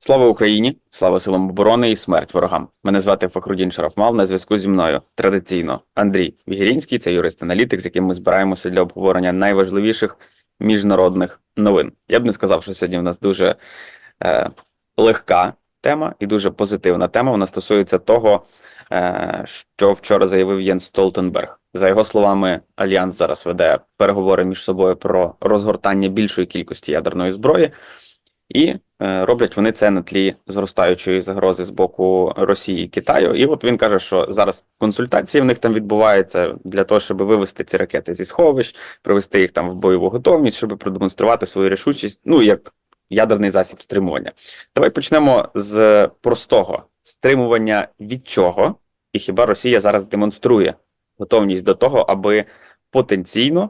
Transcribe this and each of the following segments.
Слава Україні! Слава силам оборони і смерть ворогам. Мене звати Фахрудін Шарафмал. На зв'язку зі мною традиційно Андрій Вігірінський, це юрист-аналітик, з яким ми збираємося для обговорення найважливіших міжнародних новин. Я б не сказав, що сьогодні в нас дуже е, легка тема і дуже позитивна тема. Вона стосується того, е, що вчора заявив Єнс Столтенберг. За його словами, Альянс зараз веде переговори між собою про розгортання більшої кількості ядерної зброї. І роблять вони це на тлі зростаючої загрози з боку Росії і Китаю. І от він каже, що зараз консультації в них там відбуваються для того, щоб вивести ці ракети зі сховищ, привести їх там в бойову готовність, щоб продемонструвати свою рішучість, ну як ядерний засіб стримування. Давай почнемо з простого стримування від чого, і хіба Росія зараз демонструє готовність до того, аби потенційно е,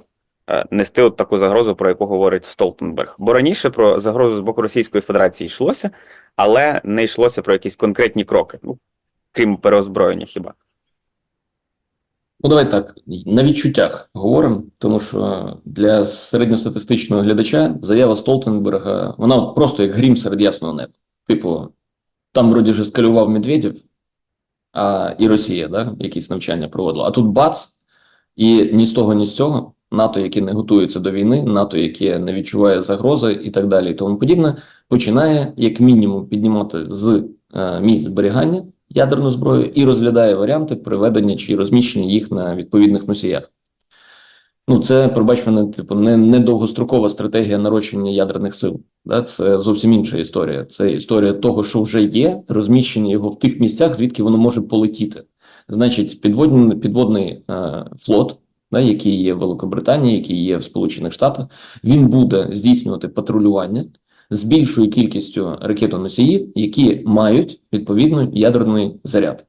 нести от таку загрозу, про яку говорить Столтенберг. Бо раніше про загрозу з боку Російської Федерації йшлося, але не йшлося про якісь конкретні кроки, ну крім переозброєння хіба. Ну, давай так, на відчуттях говоримо, тому що для середньостатистичного глядача заява Столтенберга, вона от просто як грім серед ясного неба. Типу, там вроді ж ескалював Медведєв, а і Росія, да, якісь навчання проводила. А тут бац, і ні з того, ні з цього НАТО, яке не готується до війни, НАТО, яке не відчуває загрози і так далі, і тому подібне, починає як мінімум піднімати з е, місць зберігання ядерну зброю і розглядає варіанти приведення чи розміщення їх на відповідних носіях. Ну, це, пробач мене, типу, не, не довгострокова стратегія нарощення ядерних сил. Да? Це зовсім інша історія. Це історія того, що вже є, розміщення його в тих місцях, звідки воно може полетіти. Значить, підводний, підводний е, флот, да, який є в Великобританії, який є в Сполучених Штатах, він буде здійснювати патрулювання з більшою кількістю ракетоносіїв, які мають відповідно ядерний заряд.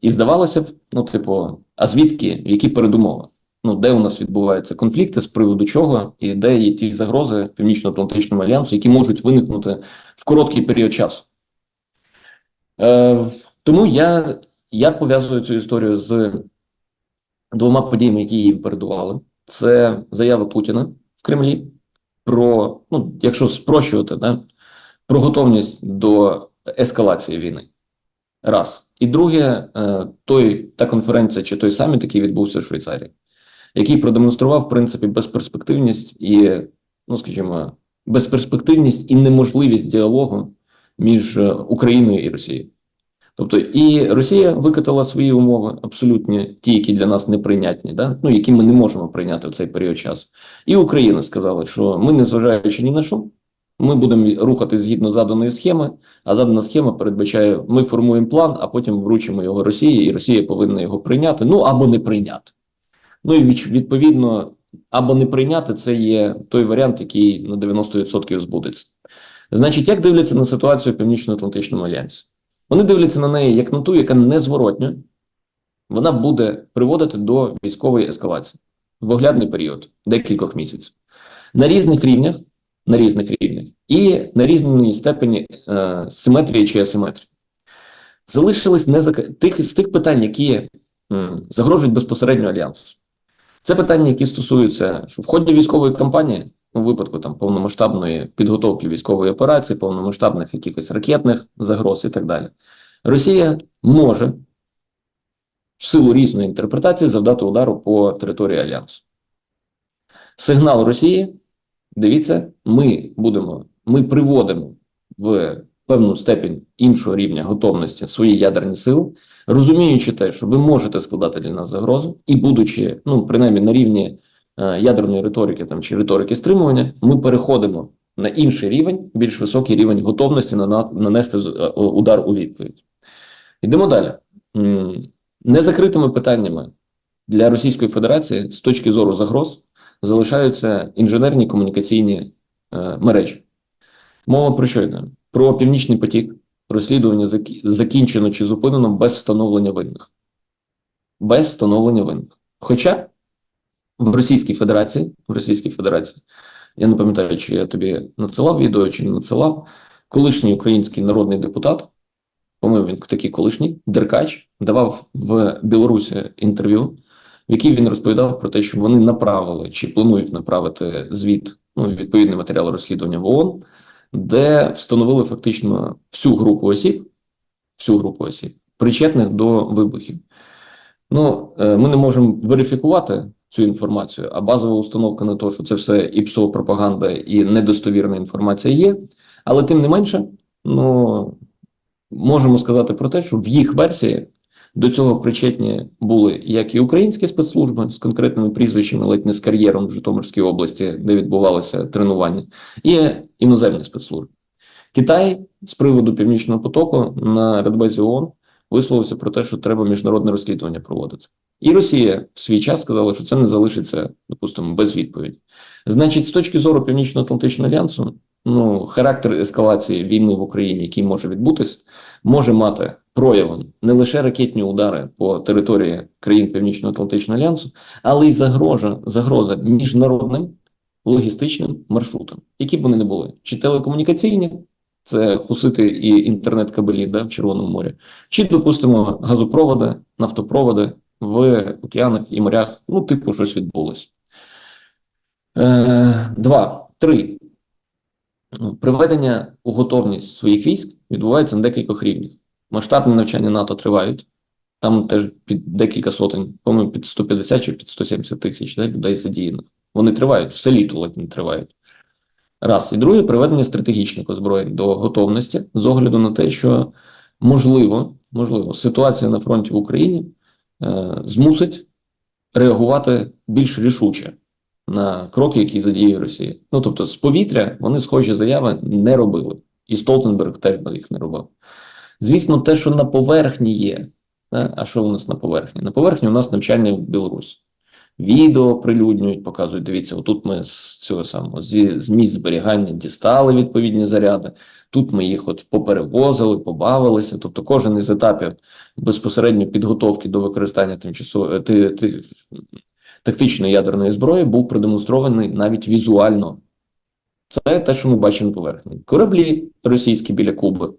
І здавалося б, ну, типу, а звідки, які передумови? Ну, де у нас відбуваються конфлікти, з приводу чого, і де є ті загрози Північно-Атлантичному альянсу, які можуть виникнути в короткий період часу. Е, тому я, я пов'язую цю історію з двома подіями, які її передували. Це заява Путіна в Кремлі про, ну, якщо спрощувати, да, про готовність до ескалації війни. Раз. І друге, е, той, та конференція чи той саміт, який відбувся в Швейцарії, який продемонстрував, в принципі, безперспективність і, ну, скажімо, безперспективність і неможливість діалогу між е, Україною і Росією. Тобто і Росія викатала свої умови, абсолютні ті, які для нас неприйнятні, да? ну, які ми не можемо прийняти в цей період часу. І Україна сказала, що ми, незважаючи ні на що, ми будемо рухатись згідно заданої схеми, а задана схема передбачає, ми формуємо план, а потім вручимо його Росії, і Росія повинна його прийняти, ну або не прийняти. Ну і відповідно, або не прийняти це є той варіант, який на 90% збудеться. Значить, як дивляться на ситуацію в Північно-Атлантичному альянсі? Вони дивляться на неї як на ту, яка незворотня, вона буде приводити до військової ескалації в оглядний період декількох місяців на різних рівнях, на різних рівнях і на різній степені е, симетрії чи асиметрії. Залишились незак... тих з тих питань, які м, загрожують безпосередньо альянсу. Це питання, які стосуються, що в ході військової кампанії, у випадку там повномасштабної підготовки військової операції, повномасштабних якихось ракетних загроз і так далі, Росія може в силу різної інтерпретації завдати удару по території альянсу. Сигнал Росії: дивіться, ми будемо, ми приводимо в певну степень іншого рівня готовності свої ядерні сили, розуміючи те, що ви можете складати для нас загрозу, і будучи, ну, принаймні на рівні ядерної риторики там чи риторики стримування, ми переходимо на інший рівень, більш високий рівень готовності на, на нанести е, удар у відповідь. Йдемо далі. Незакритими питаннями для Російської Федерації з точки зору загроз залишаються інженерні комунікаційні е, мережі. Мова про що йде? Про північний потік. Розслідування закінчено чи зупинено без встановлення винних. Без встановлення винних. Хоча в Російській Федерації, в Російській Федерації, я не пам'ятаю, чи я тобі надсилав відео, чи не надсилав, колишній український народний депутат, по-моєму, він такий колишній Деркач, давав в Білорусі інтерв'ю, в якій він розповідав про те, що вони направили чи планують направити звіт, ну відповідний матеріал розслідування в ООН де встановили фактично всю групу осіб, всю групу осіб, причетних до вибухів. Ну, е, ми не можемо верифікувати цю інформацію, а базова установка на те, що це все і псо-пропаганда, і недостовірна інформація є. Але тим не менше, ну можемо сказати про те, що в їх версії до цього причетні були як і українські спецслужби з конкретними прізвищами, ледь не з кар'єром в Житомирській області, де відбувалося тренування, і іноземні спецслужби. Китай з приводу Північного потоку на Радбезі ООН висловився про те, що треба міжнародне розслідування проводити. І Росія в свій час сказала, що це не залишиться, допустимо, без відповіді. Значить, з точки зору Північно-Атлантичного альянсу, ну, характер ескалації війни в Україні, який може відбутися, може мати проявом не лише ракетні удари по території країн Північно-Атлантичного альянсу, але й загрожа, загроза міжнародним логістичним маршрутам, які б вони не були, чи телекомунікаційні, це хусити і інтернет-кабелі да, в Червоному морі, чи, допустимо, газопроводи, нафтопроводи в океанах і морях, ну, типу, щось відбулося. Е, два. Три. Ну, Приведення у готовність своїх військ відбувається на декількох рівнях. Масштабні навчання НАТО тривають. Там теж під декілька сотень, по-моєму, під 150 чи під 170 тисяч да, людей задіяних. Вони тривають, все літо ледь не тривають. Раз. І друге, приведення стратегічних озброєнь до готовності з огляду на те, що можливо, можливо, ситуація на фронті в Україні е, змусить реагувати більш рішуче на кроки, які задіює Росія. Ну тобто, з повітря вони схожі заяви не робили, і Столтенберг теж їх не робив. Звісно, те, що на поверхні є. А що у нас на поверхні? На поверхні у нас навчання в Білорусі. Відео прилюднюють, показують. Дивіться, отут ми з цього самого зі з місць зберігання дістали відповідні заряди. Тут ми їх от поперевозили, побавилися. Тобто, кожен із етапів безпосередньо підготовки до використання тимчасово ти, ти, тактичної ядерної зброї був продемонстрований навіть візуально. Це те, що ми бачимо поверхні. Кораблі російські біля Куби,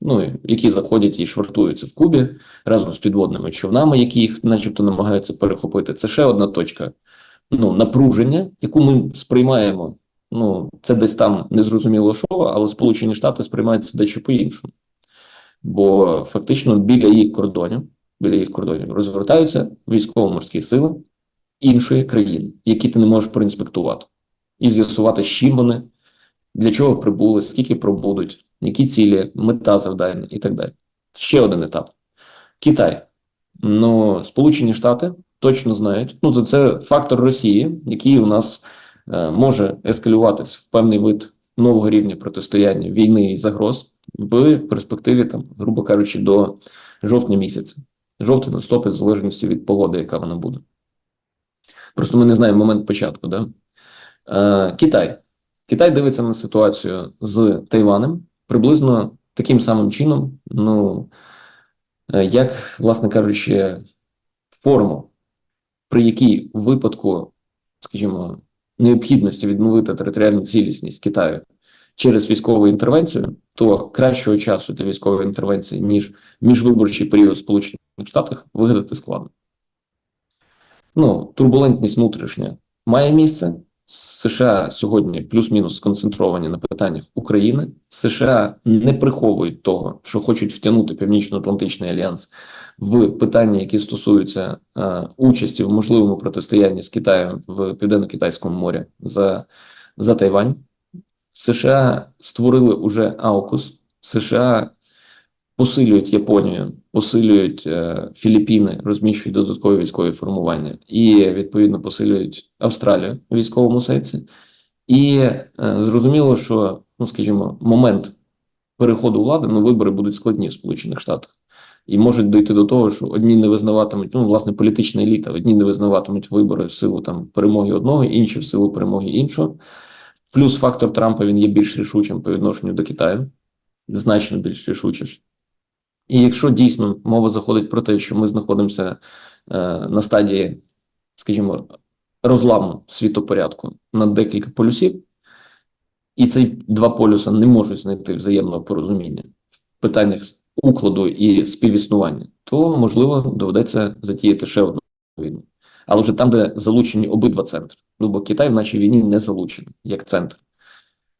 ну, які заходять і швартуються в Кубі разом з підводними човнами, які їх начебто намагаються перехопити. Це ще одна точка ну, напруження, яку ми сприймаємо. Ну, це десь там незрозуміло що, але Сполучені Штати сприймають це дещо по-іншому. Бо фактично біля їх кордонів, біля їх кордонів розвертаються військово-морські сили іншої країни, які ти не можеш проінспектувати, і з'ясувати, з чим вони, для чого прибули, скільки пробудуть, які цілі, мета завдання і так далі. Ще один етап. Китай. Ну, Сполучені Штати точно знають. Ну, це фактор Росії, який у нас е, може ескалюватись в певний вид нового рівня протистояння війни і загроз в перспективі, там, грубо кажучи, до жовтня місяця. Жовтий наступить в залежності від погоди, яка вона буде. Просто ми не знаємо момент початку. Да? Е, Китай. Китай дивиться на ситуацію з Тайванем приблизно таким самим чином, ну, е, як, власне кажучи, форму, при якій випадку, скажімо, необхідності відновити територіальну цілісність Китаю через військову інтервенцію, то кращого часу для військової інтервенції, ніж міжвиборчий період в Сполучених Штатах, вигадати складно. Ну, турбулентність внутрішня має місце. США сьогодні плюс-мінус сконцентровані на питаннях України. США не приховують того, що хочуть втягнути Північно-Атлантичний альянс в питання, які стосуються е, участі в можливому протистоянні з Китаєм в Південно-Китайському морі за, за Тайвань. США створили уже AUKUS, США посилюють Японію, посилюють е, Філіппіни, розміщують додаткові військові формування і відповідно посилюють Австралію у військовому сенсі. І е, зрозуміло, що, ну скажімо, момент переходу влади ну, вибори будуть складні в Сполучених Штатах. І можуть дійти до того, що одні не визнаватимуть, ну, власне, політична еліта, одні не визнаватимуть вибори в силу там перемоги одного, інші в силу перемоги іншого. Плюс фактор Трампа він є більш рішучим по відношенню до Китаю, значно більш рішучим. І якщо дійсно мова заходить про те, що ми знаходимося е, на стадії, скажімо, розламу світопорядку на декілька полюсів, і ці два полюса не можуть знайти взаємного порозуміння в питаннях укладу і співіснування, то можливо доведеться затіяти ще одну війну. Але вже там, де залучені обидва центри. Ну бо Китай в нашій війні не залучений як центр.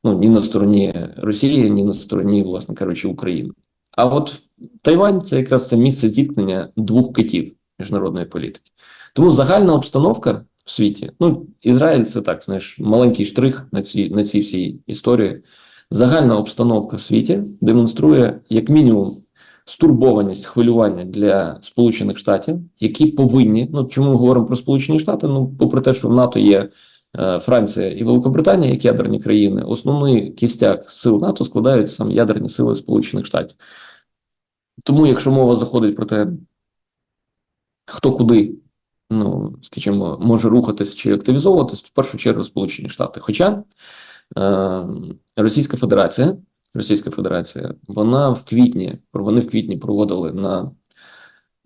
ну, ні на стороні Росії, ні на стороні, власне кажучи, України. А от Тайвань це якраз це місце зіткнення двох китів міжнародної політики. Тому загальна обстановка в світі, ну, Ізраїль це так, знаєш, маленький штрих на цій, на цій всій історії. Загальна обстановка в світі демонструє, як мінімум, стурбованість, хвилювання для Сполучених Штатів, які повинні, ну чому ми говоримо про Сполучені Штати? Ну, попри те, що в НАТО є е, Франція і Великобританія, як ядерні країни, основний кістяк сил НАТО складають саме ядерні сили Сполучених Штатів. Тому, якщо мова заходить про те, хто куди, ну скажімо, може рухатись чи активізовуватись, в першу чергу Сполучені Штати. Хоча е, Російська Федерація, Російська Федерація, вона в квітні, вони в квітні проводили на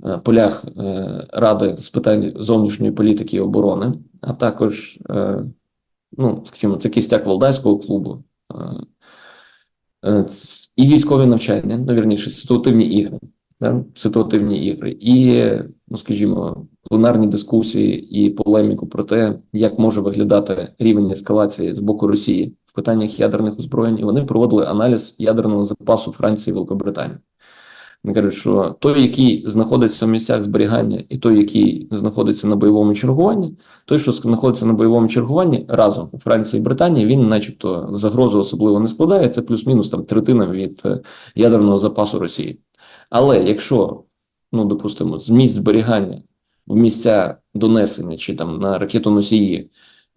е, полях е, Ради з питань зовнішньої політики і оборони, а також, е, ну, скажімо, це кістяк Валдайського клубу. Е, е, і військові навчання, ну, вірніше, ситуативні ігри, да? ситуативні ігри, і, ну, скажімо, пленарні дискусії і полеміку про те, як може виглядати рівень ескалації з боку Росії в питаннях ядерних озброєнь, і вони проводили аналіз ядерного запасу Франції і Великобританії. Вони кажуть, що той, який знаходиться в місцях зберігання, і той, який знаходиться на бойовому чергуванні, той, що знаходиться на бойовому чергуванні разом у Франції і Британії, він, начебто, загрозу особливо не складає. Це плюс-мінус там третина від е, ядерного запасу Росії. Але якщо, ну допустимо, з місць зберігання в місця донесення чи там на ракетоносії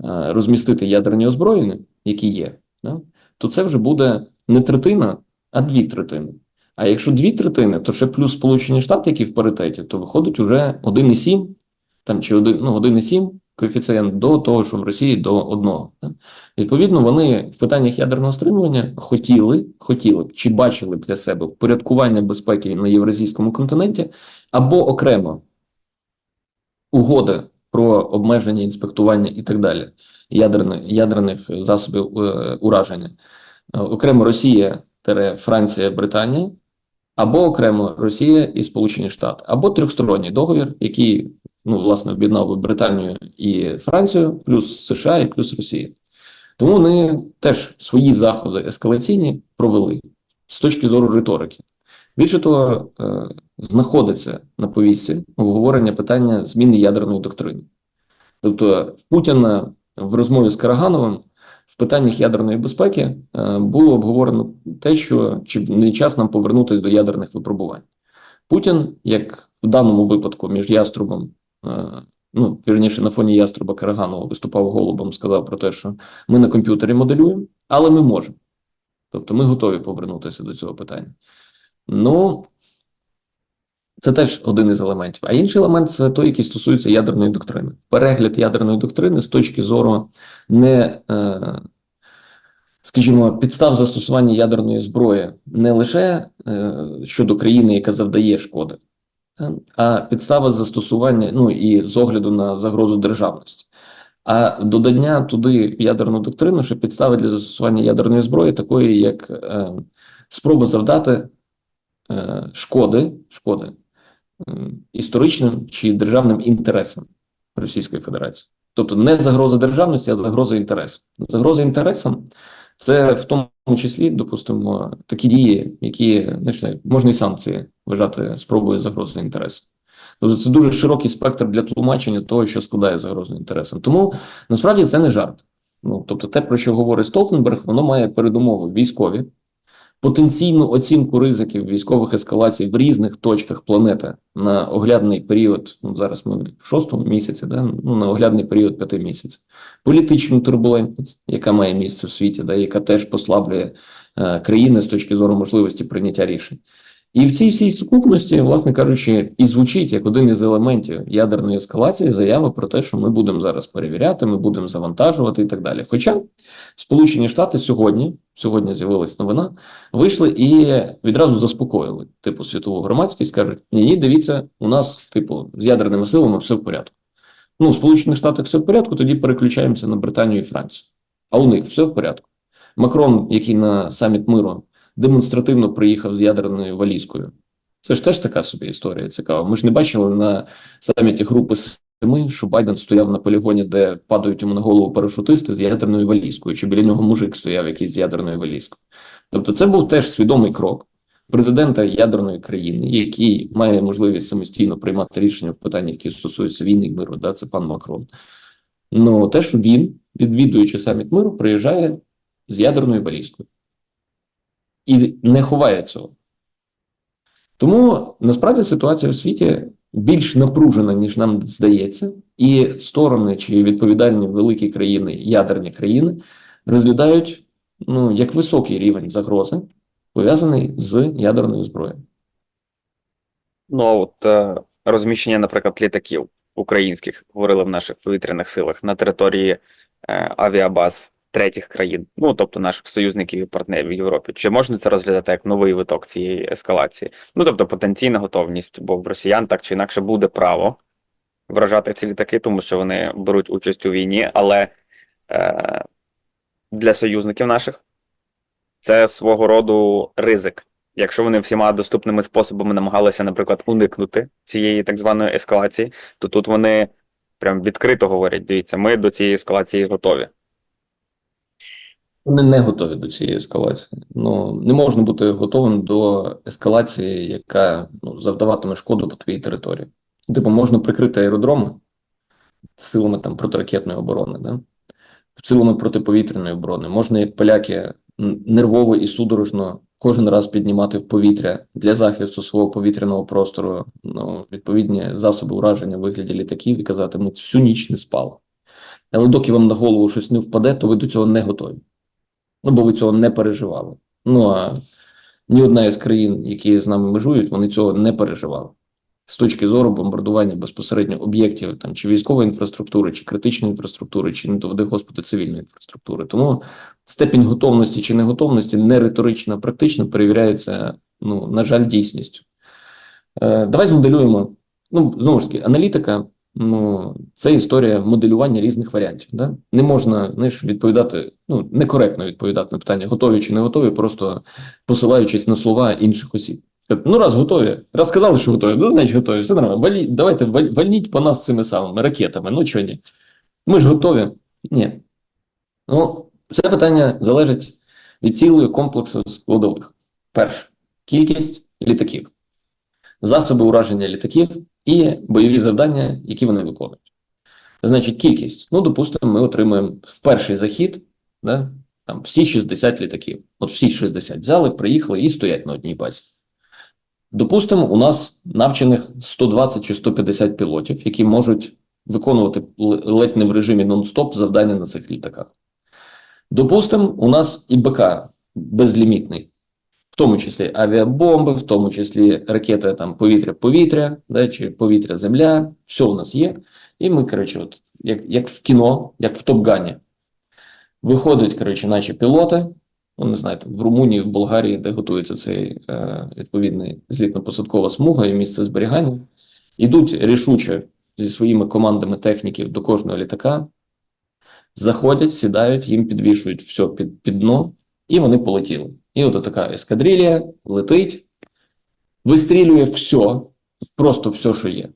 е, розмістити ядерні озброєння, які є, да, то це вже буде не третина, а дві третини. А якщо дві третини, то ще плюс Сполучені Штати, які в паритеті, то виходить уже 1,7, там чи 1, ну, 1,7 коефіцієнт до того, що в Росії до одного. Відповідно, вони в питаннях ядерного стримування хотіли, хотіли б чи бачили б для себе впорядкування безпеки на євразійському континенті або окремо угоди про обмеження інспектування і так далі ядерних, ядерних засобів е, ураження. Е, Окремо Росія, Франція, Британія, або окремо Росія і Сполучені Штати, або трьохсторонній договір, який ну, власне об'єднав би Британію і Францію, плюс США і плюс Росія. Тому вони теж свої заходи ескалаційні провели з точки зору риторики. Більше того, е, знаходиться на повісті обговорення питання зміни ядерної доктрини. Тобто, Путіна в розмові з Карагановим в питаннях ядерної безпеки е, було обговорено те, що чи не час нам повернутися до ядерних випробувань. Путін, як в даному випадку між яструбом, е, ну вірніше на фоні яструба Караганова виступав голубом, сказав про те, що ми на комп'ютері моделюємо, але ми можемо. Тобто ми готові повернутися до цього питання. Ну, це теж один із елементів. А інший елемент це той, який стосується ядерної доктрини. Перегляд ядерної доктрини з точки зору не, е, скажімо, підстав застосування ядерної зброї не лише е, щодо країни, яка завдає шкоди, е, а підстава застосування, ну і з огляду на загрозу державності. А додання туди ядерну доктрину, що підстави для застосування ядерної зброї, такої як спроба завдати шкоди, шкоди історичним чи державним інтересам Російської Федерації. Тобто не загроза державності, а загроза інтересам. Загроза інтересам це в тому числі, допустимо, такі дії, які не можна і санкції вважати спробою загрози інтересам. Тобто це дуже широкий спектр для тлумачення того, що складає загрозу інтересам. Тому насправді це не жарт. Ну тобто, те, про що говорить Столтенберг, воно має передумови військові, потенційну оцінку ризиків військових ескалацій в різних точках планети на оглядний період. Ну зараз ми в шостому місяці, да? ну на оглядний період п'яти місяців, політичну турбулентність, яка має місце в світі, да? яка теж послаблює е, країни з точки зору можливості прийняття рішень. І в цій всій сукупності, власне кажучи, і звучить як один із елементів ядерної ескалації заява про те, що ми будемо зараз перевіряти, ми будемо завантажувати і так далі. Хоча Сполучені Штати сьогодні, сьогодні з'явилась новина, вийшли і відразу заспокоїли типу світову громадськість, кажуть: ні, ні, дивіться, у нас, типу, з ядерними силами все в порядку. Ну, в Сполучених Штатах все в порядку, тоді переключаємося на Британію і Францію. А у них все в порядку. Макрон, який на саміт миру демонстративно приїхав з ядерною валізкою. Це ж теж така собі історія цікава. Ми ж не бачили на саміті Групи зими, що Байден стояв на полігоні, де падають йому на голову парашутисти з ядерною валізкою, чи біля нього мужик стояв якийсь з ядерною валізкою. Тобто, це був теж свідомий крок президента ядерної країни, який має можливість самостійно приймати рішення в питаннях, які стосуються війни і миру. Да, це пан Макрон. Ну те, що він, відвідуючи саміт миру, приїжджає з ядерною валізкою і не ховає цього. Тому насправді ситуація у світі більш напружена, ніж нам здається, і сторони чи відповідальні великі країни, ядерні країни, розглядають ну, як високий рівень загрози, пов'язаний з ядерною зброєю. Ну, а от е, розміщення, наприклад, літаків українських говорили в наших повітряних силах на території е, авіабаз третіх країн, ну тобто наших союзників і партнерів в Європі. Чи можна це розглядати як новий виток цієї ескалації? Ну тобто потенційна готовність, бо в росіян так чи інакше буде право вражати ці літаки, тому що вони беруть участь у війні, але е, для союзників наших це свого роду ризик. Якщо вони всіма доступними способами намагалися, наприклад, уникнути цієї так званої ескалації, то тут вони прям відкрито говорять: дивіться, ми до цієї ескалації готові. Вони не готові до цієї ескалації. Ну не можна бути готовим до ескалації, яка ну, завдаватиме шкоду по твоїй території. Типу, можна прикрити аеродроми силами там протиракетної оборони, да? силами протиповітряної оборони. Можна, як поляки, нервово і судорожно кожен раз піднімати в повітря для захисту свого повітряного простору ну, відповідні засоби ураження в вигляді літаків і казати, ми всю ніч не спали. Але доки вам на голову щось не впаде, то ви до цього не готові. Ну, бо ви цього не переживали. Ну а ні одна із країн, які з нами межують, вони цього не переживали. З точки зору бомбардування безпосередньо об'єктів там чи військової інфраструктури, чи критичної інфраструктури, чи не доведи господи цивільної інфраструктури. Тому степінь готовності чи неготовності не риторично, а практично перевіряється, ну, на жаль, дійсністю. Е, давай змоделюємо. Ну, знову ж таки, аналітика Ну, це історія моделювання різних варіантів. Да? Не можна знаєш, відповідати, ну, некоректно відповідати на питання, готові чи не готові, просто посилаючись на слова інших осіб. Ну, раз готові, раз сказали, що готові, ну, значить готові, все нормально. Валі, давайте валь- вальніть по нас цими самими ракетами. Ну, чого ні? Ми ж готові? Ні. Ну, це питання залежить від цілої комплексу складових. Перше, кількість літаків, засоби ураження літаків і бойові завдання, які вони виконують. Значить, кількість. Ну, допустимо, ми отримуємо в перший захід да, там, всі 60 літаків. От всі 60 взяли, приїхали і стоять на одній базі. Допустимо, у нас навчених 120 чи 150 пілотів, які можуть виконувати ледь не в режимі нон-стоп завдання на цих літаках. Допустимо, у нас і БК безлімітний, в тому числі авіабомби, в тому числі ракети там повітря-повітря, да, чи повітря-земля, все у нас є. І ми, коротше, от, як, як в кіно, як в Топгані, виходять, коротше, наші пілоти, ну, не знаєте, в Румунії, в Болгарії, де готується цей е, відповідний злітно-посадкова смуга і місце зберігання, йдуть рішуче зі своїми командами техніків до кожного літака, заходять, сідають, їм підвішують все під, під дно, і вони полетіли. І от така ескадрилія летить, вистрілює все, просто все, що є.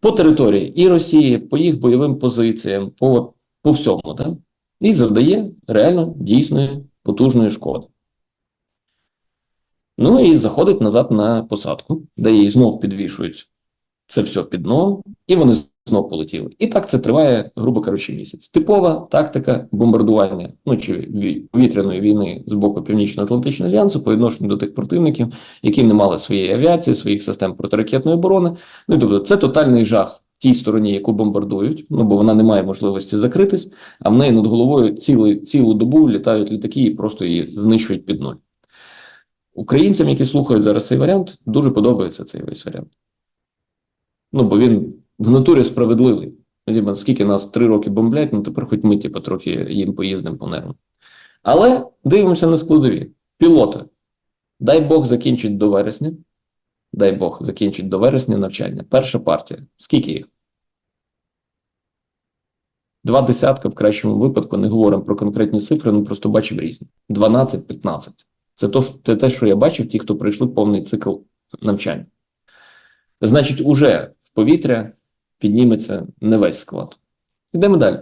По території і Росії, по їх бойовим позиціям, по, по всьому, да? і завдає реально дійсної потужної шкоди. Ну і заходить назад на посадку, де її знов підвішують це все під дно, і вони знов полетіли. І так це триває, грубо кажучи, місяць. Типова тактика бомбардування ну чи повітряної війни з боку Північно-Атлантичного альянсу по відношенню до тих противників, які не мали своєї авіації, своїх систем протиракетної оборони. Ну тобто, це тотальний жах тій стороні, яку бомбардують, ну бо вона не має можливості закритись, а в неї над головою цілу, цілу добу літають літаки і просто її знищують під нуль. Українцям, які слухають зараз цей варіант, дуже подобається цей весь варіант. Ну, бо він в натурі справедливий. Ну, скільки нас три роки бомблять, ну тепер хоч ми, типу, трохи їм поїздимо по нервам. Але дивимося на складові. Пілоти. Дай Бог закінчить до вересня. Дай Бог закінчить до вересня навчання. Перша партія. Скільки їх? Два десятка в кращому випадку, не говоримо про конкретні цифри, ну просто бачив різні. 12-15. Це, то, це те, що я бачив, ті, хто пройшли повний цикл навчання. Значить, уже в повітря підніметься не весь склад. Йдемо далі.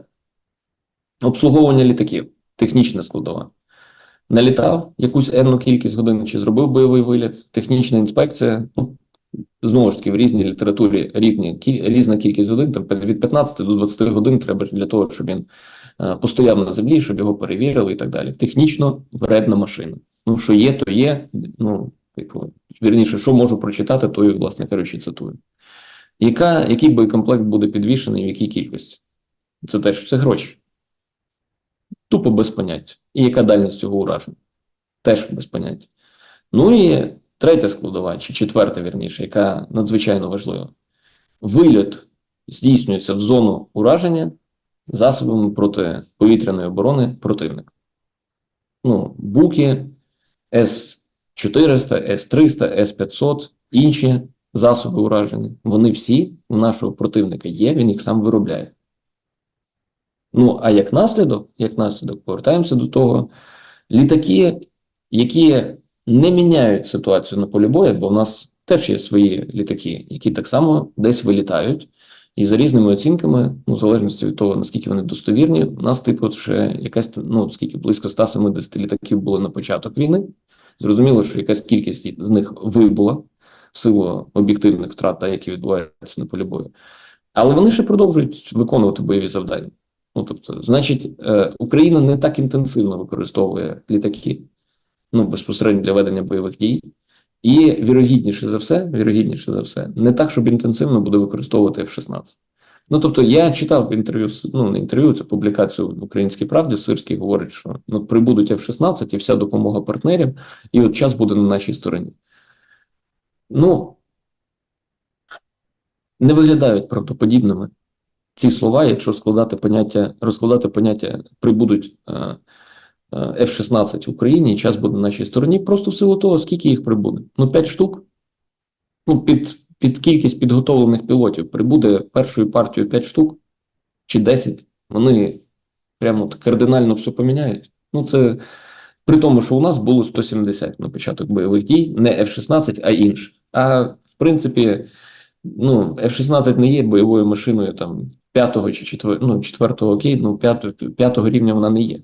Обслуговування літаків, технічна складова. Налітав якусь енну кількість годин чи зробив бойовий виліт, технічна інспекція. Ну, знову ж таки, в різній літературі рівні, різна кількість годин, там від 15 до 20 годин треба для того, щоб він е, постояв на землі, щоб його перевірили і так далі. Технічно вредна машина. Ну, що є, то є. Ну, типу, вірніше, що можу прочитати, то і, власне кажучи, цитую. Яка, який боєкомплект буде підвішений, в якій кількості? Це теж все гроші. Тупо без поняття. І яка дальність цього ураження? Теж без поняття. Ну і третя складова, чи четверта, вірніше, яка надзвичайно важлива. Вильот здійснюється в зону ураження засобами протиповітряної оборони противника. Ну, буки, С-400, С-300, С-500, інші засоби ураження. Вони всі у нашого противника є, він їх сам виробляє. Ну, а як наслідок, як наслідок, повертаємося до того, літаки, які не міняють ситуацію на полі бою, бо в нас теж є свої літаки, які так само десь вилітають, і за різними оцінками, ну, в залежності від того, наскільки вони достовірні, у нас, типу, ще якась, ну, скільки близько 170 літаків було на початок війни. Зрозуміло, що якась кількість з них вибула в силу об'єктивних втрат, та, які відбуваються на полі бою. Але вони ще продовжують виконувати бойові завдання. Ну, тобто, значить, е, Україна не так інтенсивно використовує літаки, ну, безпосередньо для ведення бойових дій. І вірогідніше за все, вірогідніше за все, не так, щоб інтенсивно буде використовувати F-16. Ну, тобто, я читав інтерв'ю, ну, не інтерв'ю, це публікацію в Українській правді. Сирський говорить, що ну, прибудуть F-16 і вся допомога партнерів, і от час буде на нашій стороні. Ну, не виглядають правдоподібними ці слова, якщо складати поняття, розкладати поняття прибудуть е, е, F-16 в Україні, і час буде на нашій стороні, просто в силу того, скільки їх прибуде. Ну, 5 штук. Ну, під, під кількість підготовлених пілотів прибуде першою партією 5 штук чи 10. Вони прямо от кардинально все поміняють. Ну, це при тому, що у нас було 170 на початок бойових дій, не F-16, а інше. А в принципі, ну, F-16 не є бойовою машиною там п'ятого чи четвертого, ну, четвертого окей, ну, п'ятого, п'ятого рівня вона не є.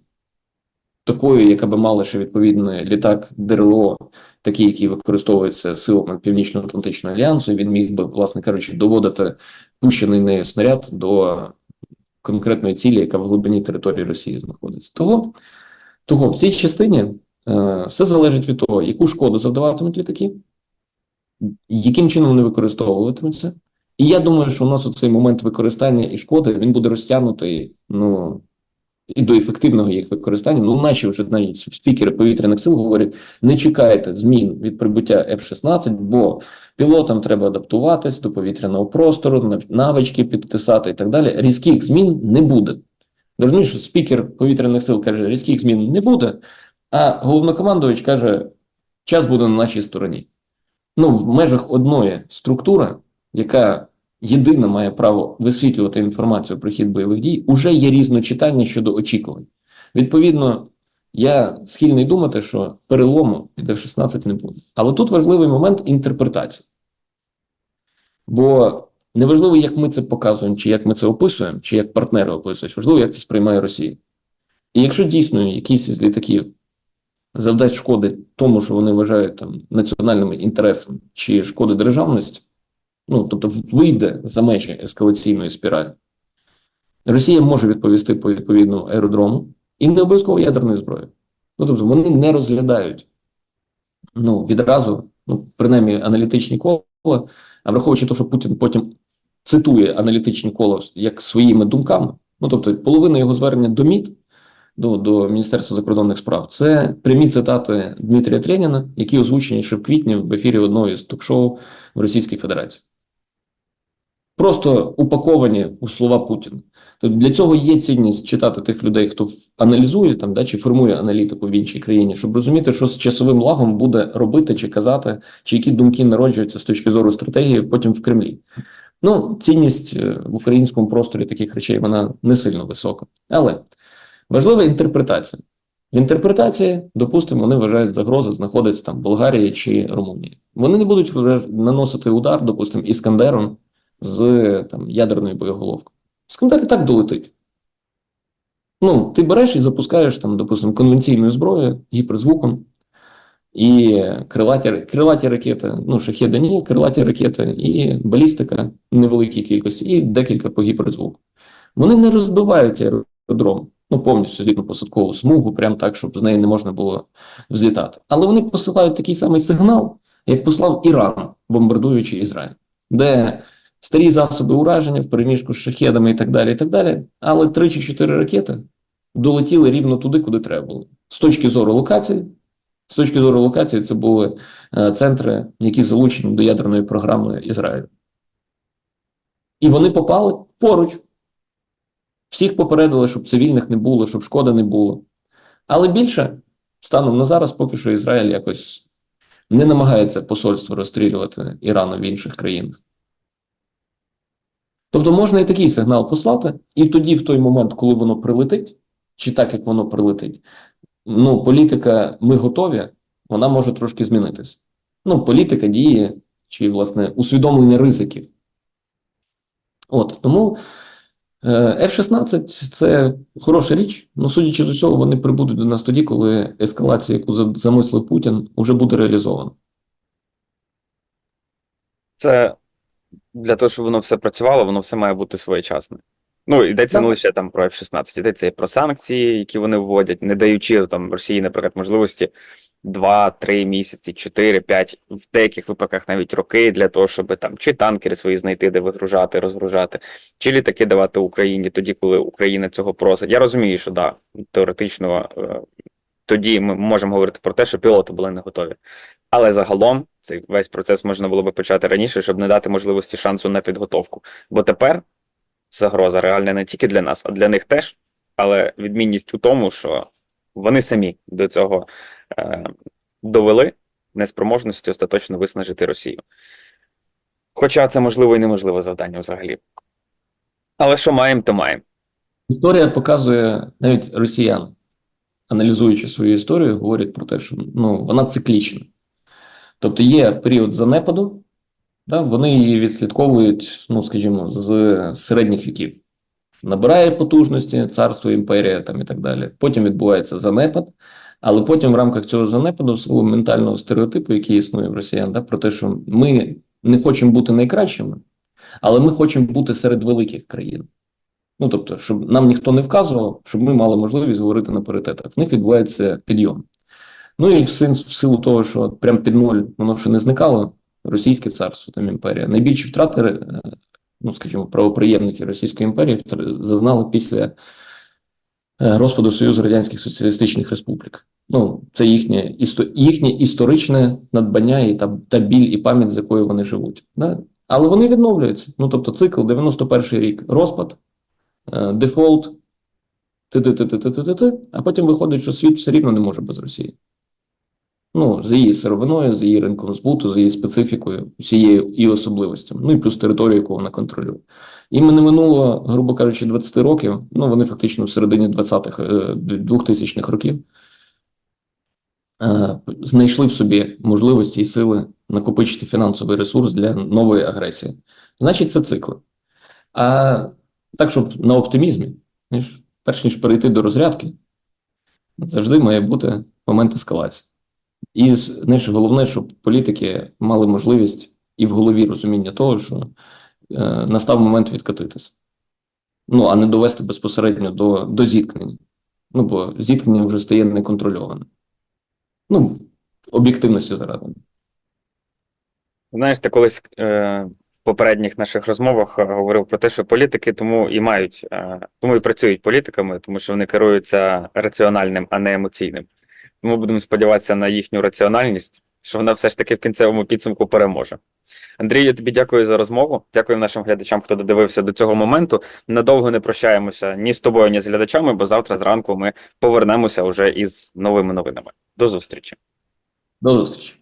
Такою, яка би мала ще відповідний літак ДРЛО, такий, який використовується силами Північно-Атлантичного альянсу, він міг би, власне кажучи, доводити пущений нею снаряд до конкретної цілі, яка в глибині території Росії знаходиться. Того, того в цій частині е, все залежить від того, яку шкоду завдаватимуть літаки, яким чином вони використовуватимуться. І я думаю, що у нас оцей момент використання і шкоди він буде розтягнутий ну, і до ефективного їх використання. Ну, наші вже навіть спікери повітряних сил говорять: не чекайте змін від прибуття F-16, бо пілотам треба адаптуватись до повітряного простору, навички підтисати і так далі. Різких змін не буде. Розумієш, що спікер повітряних сил каже, різких змін не буде, а головнокомандувач каже, час буде на нашій стороні. Ну, в межах одної структури, яка єдина має право висвітлювати інформацію про хід бойових дій, уже є різночитання щодо очікувань. Відповідно, я схильний думати, що перелому від F-16 не буде. Але тут важливий момент інтерпретації. Бо неважливо, як ми це показуємо, чи як ми це описуємо, чи як партнери описують, важливо, як це сприймає Росія. І якщо дійсно якийсь із літаків завдасть шкоди тому, що вони вважають там національними інтересами чи шкоди державності, ну тобто вийде за межі ескалаційної спіралі, Росія може відповісти по відповідному аеродрому і не обов'язково ядерною зброєю. Ну тобто вони не розглядають ну, відразу, ну, принаймні, аналітичні кола, а враховуючи те, що Путін потім цитує аналітичні кола як своїми думками, ну тобто половина його звернення до МІД, до, до Міністерства закордонних справ, це прямі цитати Дмитрія Треніна, які озвучені ще в квітні в ефірі одного із ток-шоу в Російській Федерації. Просто упаковані у слова Путіна. Тобто для цього є цінність читати тих людей, хто аналізує там, да, чи формує аналітику в іншій країні, щоб розуміти, що з часовим лагом буде робити чи казати, чи які думки народжуються з точки зору стратегії потім в Кремлі. Ну, цінність е, в українському просторі таких речей вона не сильно висока. Але важлива інтерпретація. В інтерпретації, допустимо, вони вважають загрози знаходиться там Болгарії чи Румунії. Вони не будуть наносити удар, допустимо, іскандером з там, ядерною боєголовкою. Іскандер і так долетить. Ну, ти береш і запускаєш там, допустимо, конвенційною зброєю, гіперзвуком, і крилаті, крилаті ракети, ну, шахеди крилаті ракети, і балістика невеликій кількості, і декілька по гіперзвуку. Вони не розбивають аеродром, ну, повністю рідну посадкову смугу, прям так, щоб з неї не можна було взлітати. Але вони посилають такий самий сигнал, як послав Іран, бомбардуючи Ізраїль, де старі засоби ураження в переміжку з шахедами і так далі, і так далі. Але три чи чотири ракети долетіли рівно туди, куди треба було. З точки зору локації, з точки зору локації, це були е, центри, які залучені до ядерної програми Ізраїлю. І вони попали поруч. Всіх попередили, щоб цивільних не було, щоб шкоди не було. Але більше, станом на зараз, поки що Ізраїль якось не намагається посольство розстрілювати Ірану в інших країнах. Тобто можна і такий сигнал послати, і тоді, в той момент, коли воно прилетить, чи так, як воно прилетить, ну, політика ми готові, вона може трошки змінитися. Ну, політика дії, чи, власне, усвідомлення ризиків. От, тому F-16 це хороша річ, але судячи з усього, вони прибудуть до нас тоді, коли ескалація, яку замислив Путін, уже буде реалізована. Це для того, щоб воно все працювало, воно все має бути своєчасне. Ну, йдеться не лише там про F-16, йдеться і про санкції, які вони вводять, не даючи там Росії, наприклад, можливості 2-3 місяці, 4-5, в деяких випадках навіть роки для того, щоб там чи танкери свої знайти, де вигружати, розгружати, чи літаки давати Україні тоді, коли Україна цього просить. Я розумію, що да, теоретично е, тоді ми можемо говорити про те, що пілоти були не готові. Але загалом цей весь процес можна було би почати раніше, щоб не дати можливості шансу на підготовку. Бо тепер загроза реальна не тільки для нас, а для них теж. Але відмінність у тому, що вони самі до цього довели неспроможності остаточно виснажити Росію. Хоча це можливо і неможливе завдання взагалі. Але що маємо, то маємо. Історія показує навіть росіян, аналізуючи свою історію, говорять про те, що ну, вона циклічна. Тобто є період занепаду, да, вони її відслідковують, ну, скажімо, з, з середніх віків. Набирає потужності царство, імперія там, і так далі. Потім відбувається занепад, але потім в рамках цього занепаду, в ментального стереотипу, який існує в росіян, да, про те, що ми не хочемо бути найкращими, але ми хочемо бути серед великих країн. Ну, тобто, щоб нам ніхто не вказував, щоб ми мали можливість говорити на паритетах. В них відбувається підйом. Ну і в, силу того, що прям під ноль воно ще не зникало, Російське царство, там імперія. Найбільші втрати, е, ну, скажімо, правоприємники Російської імперії зазнали після е, розпаду Союзу Радянських Соціалістичних Республік. Ну, це їхнє, істо, їхнє історичне надбання і та, та біль і пам'ять, з якою вони живуть. Да? Але вони відновлюються. Ну, тобто, цикл 91 рік розпад, е, дефолт, ти-ти-ти-ти-ти-ти-ти, а потім виходить, що світ все рівно не може без Росії. Ну, за її сировиною, за її ринком збуту, за її специфікою, усією і особливостями, ну і плюс територію, яку вона контролює. Їм не минуло, грубо кажучи, 20 років, ну вони фактично в середині 20-х, е, 2000-х років е, знайшли в собі можливості і сили накопичити фінансовий ресурс для нової агресії. Значить, це цикли. А так, щоб на оптимізмі, знаєш, перш ніж перейти до розрядки, завжди має бути момент ескалації. І знаєш, головне, щоб політики мали можливість і в голові розуміння того, що е, настав момент відкатитися. Ну, а не довести безпосередньо до, до зіткнення. Ну, бо зіткнення вже стає неконтрольованим. Ну, об'єктивності заради. Знаєш, ти колись е, в попередніх наших розмовах е, говорив про те, що політики тому і мають, е, тому і працюють політиками, тому що вони керуються раціональним, а не емоційним. Тому будемо сподіватися на їхню раціональність, що вона все ж таки в кінцевому підсумку переможе. Андрій, я тобі дякую за розмову. Дякую нашим глядачам, хто додивився до цього моменту. Надовго не прощаємося ні з тобою, ні з глядачами, бо завтра зранку ми повернемося уже із новими новинами. До зустрічі. До зустрічі.